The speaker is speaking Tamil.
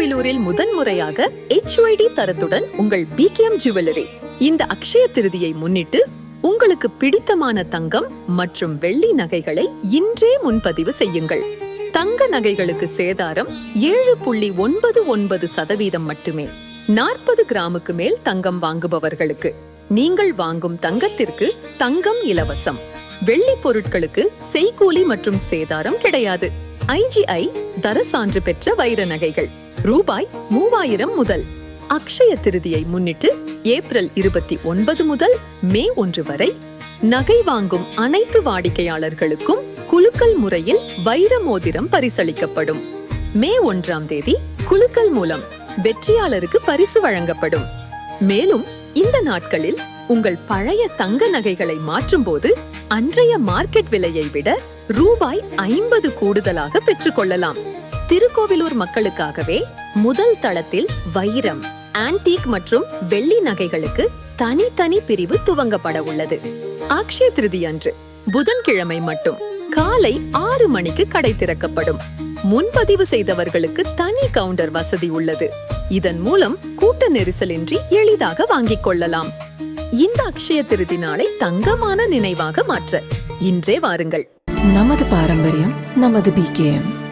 திருக்கோவிலூரில் முதன்முறையாக ஹெச்ஒய்டி தரத்துடன் உங்கள் பிகேஎம் ஜுவல்லரி இந்த அக்ஷய திருதியை முன்னிட்டு உங்களுக்கு பிடித்தமான தங்கம் மற்றும் வெள்ளி நகைகளை இன்றே முன்பதிவு செய்யுங்கள். தங்க நகைகளுக்கு சேதாரம் ஏழு புள்ளி ஒன்பது ஒன்பது சதவீதம் மட்டுமே. நாற்பது கிராமுக்கு மேல் தங்கம் வாங்குபவர்களுக்கு. நீங்கள் வாங்கும் தங்கத்திற்கு தங்கம் இலவசம். வெள்ளி பொருட்களுக்கு செய்கூலி மற்றும் சேதாரம் கிடையாது. ஐஜிஐ தர சான்று பெற்ற வைர நகைகள். ரூபாய் மூவாயிரம் முதல். அக்ஷய திருதியை முன்னிட்டு ஏப்ரல் இருபத்தி ஒன்பது முதல் மே ஒன்று வரை நகை வாங்கும் அனைத்து வாடிக்கையாளர்களுக்கும் குலுக்கல் முறையில் வைர மோதிரம் பரிசளிக்கப்படும். மே ஒன்றாம் தேதி குலுக்கல் மூலம் வெற்றியாளருக்கு பரிசு வழங்கப்படும். மேலும் இந்த நாட்களில் உங்கள் பழைய தங்க நகைகளை மாற்றும் போது அன்றைய மார்க்கெட் விலையை விட ரூபாய் ஐம்பது கூடுதலாக பெற்றுக்கொள்ளலாம். திருக்கோவிலூர் மக்களுக்காகவே முதல் தளத்தில் வைரம் ஆன்டீக் மற்றும் வெள்ளி நகைகளுக்கு தனித்தனி பிரிவு துவங்கப்பட உள்ளது. அக்ஷய திருதி அன்று புதன்கிழமை மட்டும் காலை ஆறு மணிக்கு கடை திறக்கப்படும். முன்பதிவு செய்தவர்களுக்கு தனி கவுண்டர் வசதி உள்ளது. இதன் மூலம் கூட்ட நெரிசலின்றி எளிதாக வாங்கிக் கொள்ளலாம். இந்த அக்ஷய திருதி நாளை தங்கமான நினைவாக மாற்ற. இன்றே வாருங்கள். நமது பாரம்பரியம் நமது பிகேஎம்